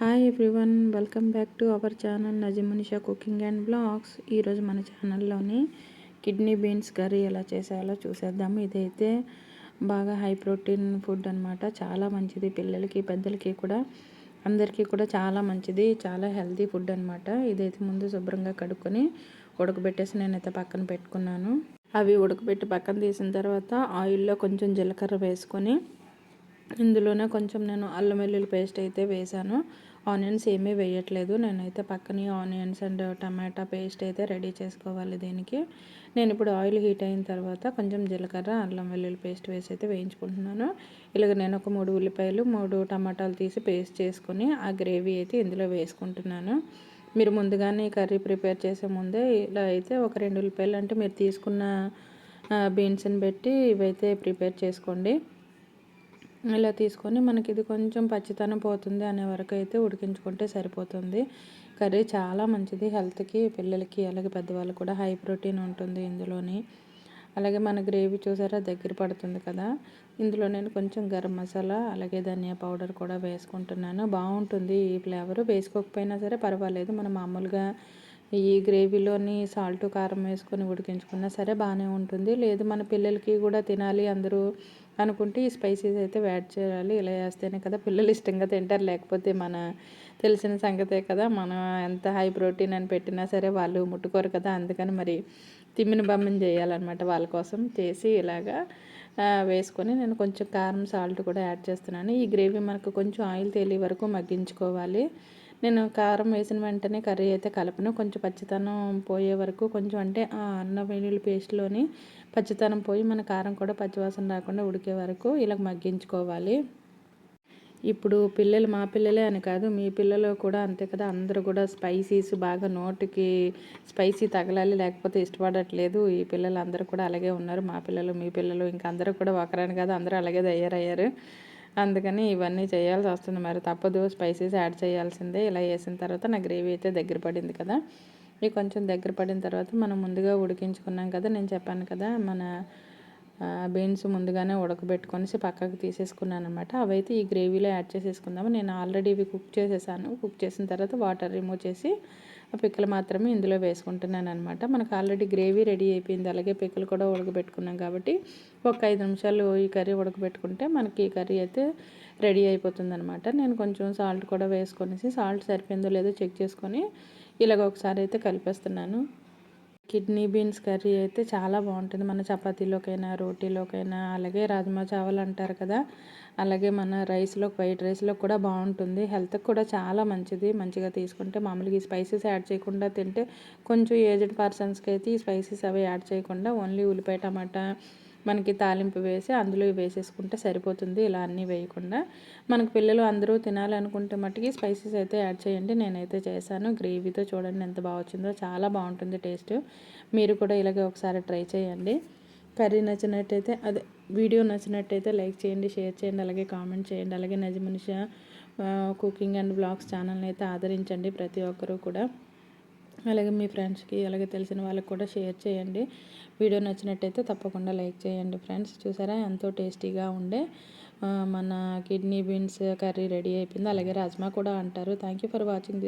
Hi everyone welcome back to our channel Nazeemunisha cooking and blogs ఈరోజు మన ఛానల్లోని kidney beans curry ఎలా చేసేయాలో చూసేద్దాము. ఇదైతే బాగా హై ప్రోటీన్ ఫుడ్ అనమాట చాలా మంచిది పిల్లలకి పెద్దలకి కూడా. అందరికీ కూడా చాలా మంచిది చాలా హెల్తీ ఫుడ్ అనమాట ఇదైతే ముందు శుభ్రంగా కడుక్కొని ఉడకబెట్టేసి నేనైతే పక్కన పెట్టుకున్నాను. అవి ఉడకబెట్టి పక్కన తీసిన తర్వాత ఆయిల్లో కొంచెం జీలకర్ర వేసుకొని ఇందులోనే కొంచెం నేను అల్లం వెల్లుల్లి పేస్ట్ అయితే వేసాను. ఆనియన్స్ ఏమీ వేయట్లేదు. నేనైతే పక్కనే ఆనియన్స్ అండ్ టమాటా పేస్ట్ అయితే రెడీ చేసుకోవాలి దీనికి. నేను ఇప్పుడు ఆయిల్ హీట్ అయిన తర్వాత కొంచెం జీలకర్ర అల్లం వెల్లుల్లి పేస్ట్ వేసి అయితే వేయించుకుంటున్నాను. ఇలాగ నేను ఒక మూడు ఉల్లిపాయలు మూడు టమాటాలు తీసి పేస్ట్ చేసుకుని ఆ గ్రేవీ అయితే ఇందులో వేసుకుంటున్నాను. మీరు ముందుగానే కర్రీ ప్రిపేర్ చేసే ముందే ఇలా అయితే ఒక రెండు ఉల్లిపాయలు అంటే మీరు తీసుకున్న బీన్స్ని పెట్టి ఇవైతే ప్రిపేర్ చేసుకోండి. ఇలా తీసుకొని మనకి ఇది కొంచెం పచ్చితనం పోతుంది అనే వరకు అయితే ఉడికించుకుంటే సరిపోతుంది. కర్రీ చాలా మంచిది. హెల్త్కి పిల్లలకి అలాగే పెద్దవాళ్ళకి కూడా హై ప్రోటీన్ ఉంటుంది ఇందులోని. అలాగే మన గ్రేవీ చూసారా? దగ్గర పడుతుంది కదా. ఇందులో నేను కొంచెం గరం మసాలా అలాగే ధనియా పౌడర్ కూడా వేసుకుంటున్నాను. బాగుంటుంది ఈ ఫ్లేవర్. వేసుకోకపోయినా సరే పర్వాలేదు. మనం మామూలుగా ఈ గ్రేవీలోని సాల్ట్ కారం వేసుకొని ఉడికించుకున్నా సరే బాగానే ఉంటుంది. లేదు మన పిల్లలకి కూడా తినాలి. అందరూ అనుకుంటే ఈ స్పైసీస్ అయితే యాడ్ చేయాలి. ఇలా చేస్తేనే కదా పిల్లలు ఇష్టంగా తింటారు. లేకపోతే మన తెలిసిన సంగతే కదా. మనం ఎంత హై ప్రోటీన్ అని పెట్టినా సరే వాళ్ళు ముట్టుకోరు కదా. అందుకని మరి తిమ్మిన బమ్మని చేయాలన్నమాట వాళ్ళ కోసం. చేసి ఇలాగా వేసుకొని నేను కొంచెం కారం సాల్ట్ కూడా యాడ్ చేస్తున్నాను. ఈ గ్రేవీ మనకు కొంచెం ఆయిల్ తేలి వరకు మగ్గించుకోవాలి. నేను కారం వేసిన వెంటనే కర్రీ అయితే కలపను. కొంచెం పచ్చితనం పోయే వరకు కొంచెం అంటే ఆ అన్న వెల్లుల్లి పేస్ట్లోని పచ్చితనం పోయి మన కారం కూడా పచ్చివాసన రాకుండా ఉడికే వరకు ఇలా మగ్గించుకోవాలి. ఇప్పుడు పిల్లలు మా పిల్లలే అని కాదు మీ పిల్లలు కూడా అంతే కదా. అందరూ కూడా స్పైసీస్ బాగా నోటికి స్పైసీ తగలాలి లేకపోతే ఇష్టపడట్లేదు. ఈ పిల్లలు అందరూ కూడా అలాగే ఉన్నారు. మా పిల్లలు మీ పిల్లలు ఇంకా అందరూ కూడా ఒకరని కాదు అందరూ అలాగే తయారయ్యారు. అందుకని ఇవన్నీ చేయాల్సి వస్తుంది. మరి తప్పదు స్పైసీస్ యాడ్ చేయాల్సిందే. ఇలా వేసిన తర్వాత నా గ్రేవీ అయితే దగ్గర పడింది కదా. ఇవి కొంచెం దగ్గర పడిన తర్వాత మనం ముందుగా ఉడికించుకున్నాం కదా నేను చెప్పాను కదా మన బీన్స్ ముందుగానే ఉడకబెట్టుకొనేసి పక్కకు తీసేసుకున్నాను అనమాట అవైతే ఈ గ్రేవీలో యాడ్ చేసేసుకుందాము. నేను ఆల్రెడీ ఇవి కుక్ చేసేసాను. కుక్ చేసిన తర్వాత వాటర్ రిమూవ్ చేసి ఆ పిక్కలు మాత్రమే ఇందులో వేసుకుంటున్నాను అనమాట మనకు ఆల్రెడీ గ్రేవీ రెడీ అయిపోయింది. అలాగే పిక్కలు కూడా ఉడకబెట్టుకున్నాం కాబట్టి ఒక ఐదు నిమిషాలు ఈ కర్రీ ఉడకబెట్టుకుంటే మనకి ఈ కర్రీ అయితే రెడీ అయిపోతుంది అనమాట నేను కొంచెం సాల్ట్ కూడా వేసుకొనేసి సాల్ట్ సరిపోయిందో లేదో చెక్ చేసుకొని ఇలాగ ఒకసారి అయితే కలిపేస్తున్నాను. కిడ్నీ బీన్స్ కర్రీ అయితే చాలా బాగుంటుంది. మన చపాతీలోకైనా రోటీలోకైనా అలాగే రాజ్మా చావల్ అంటారు కదా అలాగే మన రైస్లో వైట్ రైస్లో కూడా బాగుంటుంది. హెల్త్కి కూడా చాలా మంచిది. మంచిగా తీసుకుంటే మామూలుగా ఈ స్పైసెస్ యాడ్ చేయకుండా తింటే కొంచెం ఏజ్డ్ పర్సన్స్కి అయితే ఈ స్పైసెస్ అవి యాడ్ చేయకుండా ఓన్లీ ఉల్లిపాయ టమాటా మనకి తాలింపు వేసి అందులో వేసేసుకుంటే సరిపోతుంది. ఇలా అన్నీ వేయకుండా మనకు పిల్లలు అందరూ తినాలనుకుంటే మట్టుకి స్పైసెస్ అయితే యాడ్ చేయండి. నేనైతే చేశాను. గ్రేవీతో చూడండి ఎంత బాగా వచ్చిందో. చాలా బాగుంటుంది టేస్ట్. మీరు కూడా ఇలాగే ఒకసారి ట్రై చేయండి. కర్రీ నచ్చినట్టయితే అదే వీడియో నచ్చినట్టయితే లైక్ చేయండి షేర్ చేయండి అలాగే కామెంట్ చేయండి. అలాగే నజమనిషా కుకింగ్ అండ్ బ్లాగ్స్ ఛానల్ని అయితే ఆదరించండి ప్రతి ఒక్కరూ కూడా. అలాగే మీ ఫ్రెండ్స్కి అలాగే తెలిసిన వాళ్ళకి కూడా షేర్ చేయండి. వీడియో నచ్చినట్టయితే తప్పకుండా లైక్ చేయండి ఫ్రెండ్స్. చూసారా? ఎంతో టేస్టీగా ఉండే మన కిడ్నీ బీన్స్ కర్రీ రెడీ అయిపోయింది. అలాగే రాజ్మా కూడా అంటారు. Thank you for watching this